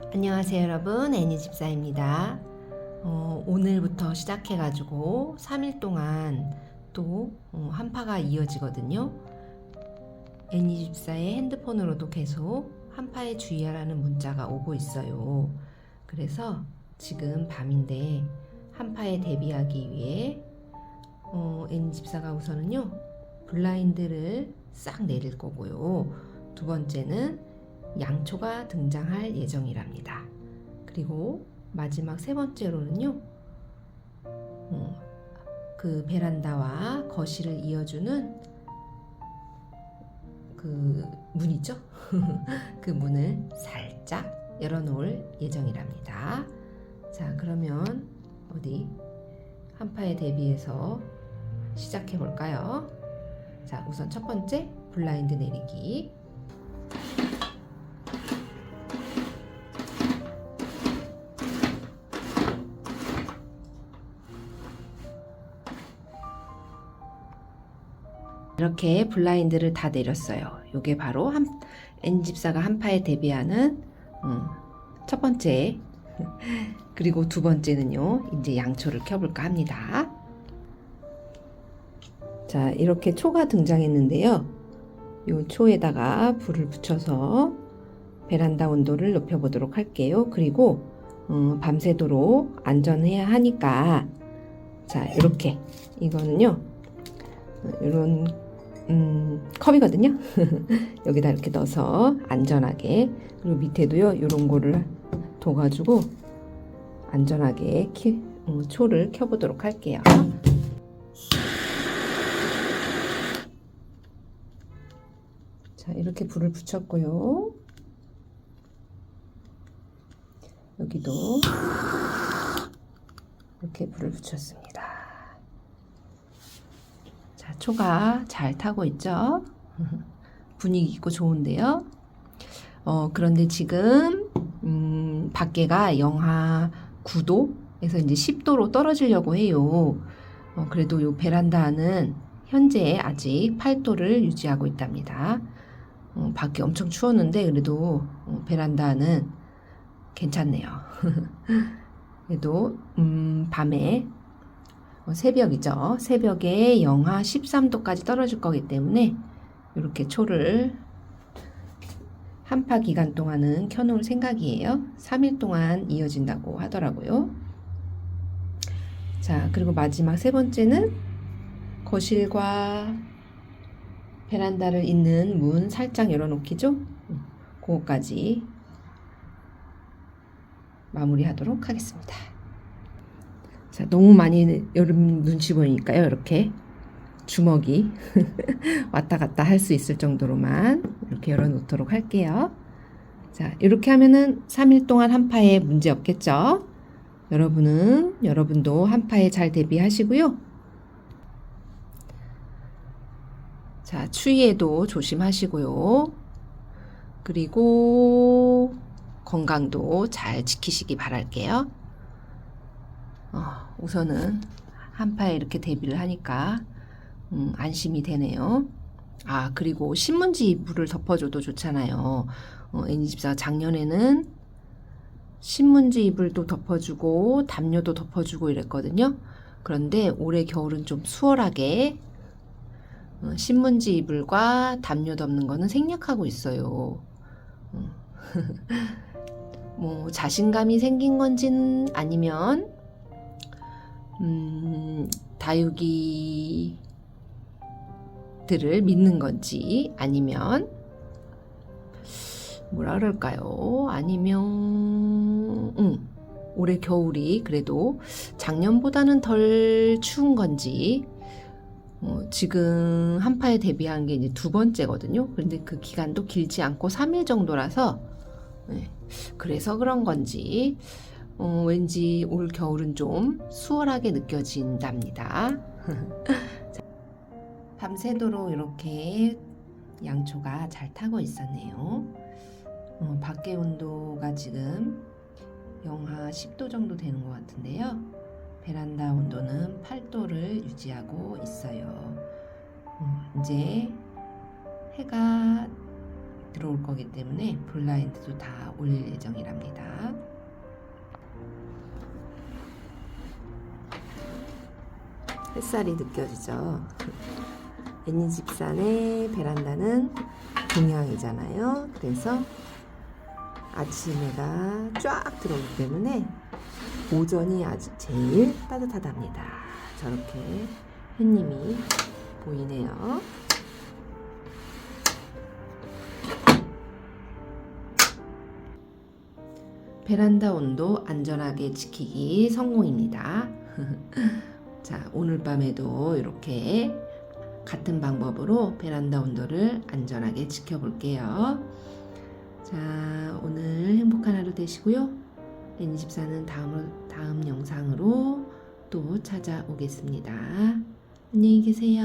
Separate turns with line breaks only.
안녕하세요 여러분 애니 집사입니다. 어, 오늘부터 시작해 가지고 3일 동안 또 어, 한파가 이어지거든요. 애니 집사의 핸드폰으로도 계속 한파에 주의하라는 문자가 오고 있어요. 그래서 지금 밤인데 한파에 대비하기 위해 어, 애니 집사가 우선은요 블라인드를 싹 내릴 거고요. 두 번째는 양초가 등장할 예정이랍니다. 그리고 마지막 세 번째로는요, 어, 그 베란다와 거실을 이어주는 그 문이죠. 그 문을 살짝 열어놓을 예정이랍니다. 자, 그러면 어디 한파에 대비해서 시작해 볼까요? 자, 우선 첫 번째 블라인드 내리기. 이렇게 블라인드를 다 내렸어요. 이게 바로 한 N집사가 한파에 대비하는 음, 첫 번째 그리고 두 번째는요. 이제 양초를 켜볼까 합니다. 자 이렇게 초가 등장했는데요. 이 초에다가 불을 붙여서 베란다 온도를 높여보도록 할게요. 그리고 어, 밤새도록 안전해야 하니까 자 이렇게 이거는요. 이런 음, 컵이거든요. 여기다 이렇게 넣어서 안전하게 그리고 밑에도요 이런 거를 둬가지고 안전하게 키, 음, 초를 켜보도록 할게요. 자 이렇게 불을 붙였고요. 여기도 이렇게 불을 붙였습니다. 자, 초가 잘 타고 있죠? 분위기 있고 좋은데요? 어, 그런데 지금, 음, 밖에가 영하 9도에서 이제 10도로 떨어지려고 해요. 어, 그래도 요 베란다는 현재 아직 8도를 유지하고 있답니다. 어, 밖에 엄청 추웠는데 그래도 어, 베란다는 괜찮네요. 그래도, 음, 밤에 어, 새벽이죠. 새벽에 영하 13도까지 떨어질 거기 때문에 이렇게 초를 한파 기간 동안은 켜놓을 생각이에요. 3일 동안 이어진다고 하더라고요. 자, 그리고 마지막 세 번째는 거실과 베란다를 잇는 문 살짝 열어놓기죠. 음, 그거까지 마무리하도록 하겠습니다. 자, 너무 많이 여름 눈치 보이니까요. 이렇게 주먹이 왔다 갔다 할 수 있을 정도로만 이렇게 열어놓도록 할게요. 자, 이렇게 하면은 3일 동안 한파에 문제 없겠죠? 여러분은, 여러분도 한파에 잘 대비하시고요. 자, 추위에도 조심하시고요. 그리고 건강도 잘 지키시기 바랄게요. 어, 우선은 한파에 이렇게 대비를 하니까 음, 안심이 되네요. 아 그리고 신문지 물을 덮어줘도 좋잖아요. 어, 애니집사가 작년에는 신문지 이불도 덮어주고 담요도 덮어주고 이랬거든요. 그런데 올해 겨울은 좀 수월하게 어, 신문지 이불과 담요 덮는 거는 생략하고 있어요. 어. 뭐 자신감이 생긴 건진 아니면 음, 다육이들을 믿는 건지 아니면 뭐라 그럴까요? 아니면 음, 올해 겨울이 그래도 작년보다는 덜 추운 건지 어, 지금 한파에 대비한 게 이제 두 번째거든요. 그런데 그 기간도 길지 않고 3일 정도라서 네, 그래서 그런 건지 어, 왠지 올 겨울은 좀 수월하게 느껴진답니다. 밤새도록 이렇게 양초가 잘 타고 있었네요. 어, 밖의 온도가 지금 영하 10도 정도 되는 것 같은데요. 베란다 온도는 8도를 유지하고 있어요. 어, 이제 해가 들어올 거기 때문에 블라인드도 다 올릴 예정이랍니다. 햇살이 느껴지죠. 애니 집산의 베란다는 동양이잖아요. 그래서 아침에가 쫙 들어오기 때문에 오전이 아주 제일 따뜻하답니다. 저렇게 햇님이 보이네요. 베란다 온도 안전하게 지키기 성공입니다. 자, 오늘 밤에도 이렇게 같은 방법으로 베란다 온도를 안전하게 지켜볼게요. 자, 오늘 행복한 하루 되시고요. N24는 다음, 다음 영상으로 또 찾아오겠습니다. 안녕히 계세요.